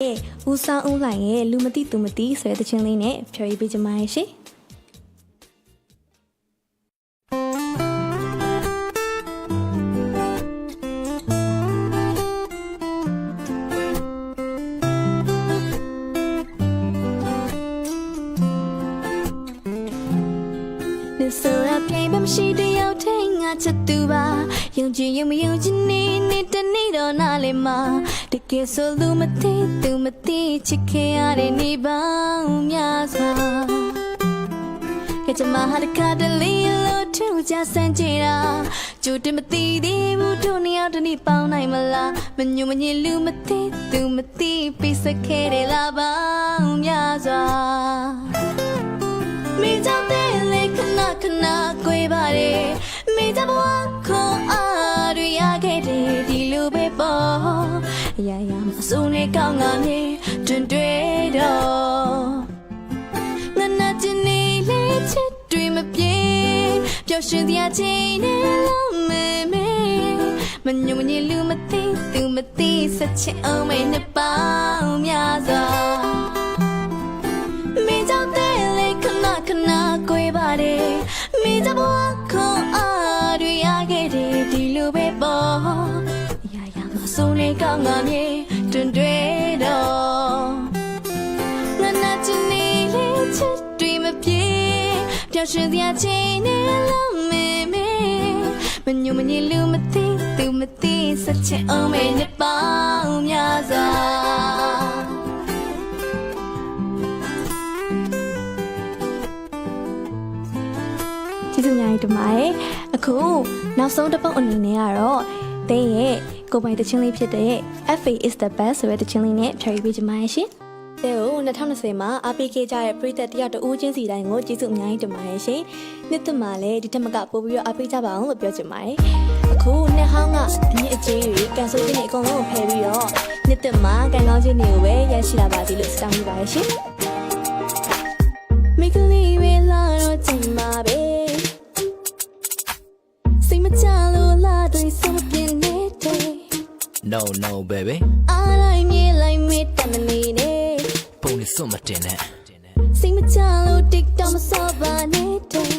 ဦးဆောင်ဦးလိုင်ရဲ့လူမသိသူမသိဆိုတဲ့တခြင်းလေးနဲ့ဖြော်ရည်ပေးကြပါရဲ့ရှင်你ဆိုရပြိုင်ပဲမရှိတယောက်ထင်းငါချက်သူပါယုံကြည်ယုံမယုံကြည်နေနေ တနေ့တော့နားလေမှာတကယ်ဆိုလူမသိသူမသိချစ်ခင်ရတဲ့နေပေါင်းများစွာကကြမှာဟာတခါတလေလို့ထူကြဆန်းကြတာကြိုတင်မသိသေးဘူးတို့နှစ်ယောက်တနေ့ပေါင်းနိုင်မလားမညွမညင်လူမသိသူမသိပိစခဲ့တယ်လားပေါင်းများစွာမိကြောင့်တဲ့လေခဏခဏကိုယ်ပါတယ်မိကြောင့်ဘဝခွ ပဲပေါ့အရာရာမစိုးနေကောင်းငါမြေတွင်တွေ့တော့ငါနာချင်နေလေချစ်တွေမပြေပျော်ရွှင်တရားချင်းနဲ့လုံးမဲမဲမညုံမညင်လူမသိသူမသိဆက်ချင်အောင်မဲနှစ်ပေါင်းများစွာ ရာရာမဆုံးနေကောင်းငါမြေတွင်တွေ့တော့ငါနာချင်နေလေချစ်တွေမပြေပျော်ရွှင်စရာချင်းနဲ့လုံးမဲမဲမညူမညင်လူမသိသူမသိဆက်ချင်အောင်မဲနှစ်ပေါင်းများစွာကျေးဇူးများကြီးတင်ပါတယ်အခုနောက်ဆုံးတစ်ပုတ်အနေနဲ့ကတော့ တင်းရဲ့ကိုယ်ပိုင်တခြင်းလေးဖြစ်တဲ့ FA is the best ဆိုတဲ့တခြင်းလေးနဲ့ဖြော်ရည်ပေးကြပါရရှင်တဲ့ကို2020မှာအားပေးခဲ့ကြတဲ့ပရိသတ်တယောက်တဦးချင်းစီတိုင်းကိုကျေးဇူးအများကြီးတင်ပါတယ်ရှင်နှစ်သက်မှာလည်းဒီထက်မကပို့ပြီးတော့အားပေးကြပါအောင်လို့ပြောချင်ပါတယ်အခုနှစ်ဟောင်းကအမြင့်အကျေးတွေကန်ဆိုခြင်းတွေအကုန်လုံးကိုဖယ်ပြီးတော့နှစ်သက်မှာကန်ကောင်းခြင်းတွေကိုပဲရရှိလာပါသည်လို့ဆုတောင်းပေးပါရရှင် no no baby အားလိုက်မြေလိုက်မေးတမ်းမီနေပုံနဲ့စွန့်မတင်နဲ့စိတ်မချလို့ TikTok မစောပါနဲ့တော့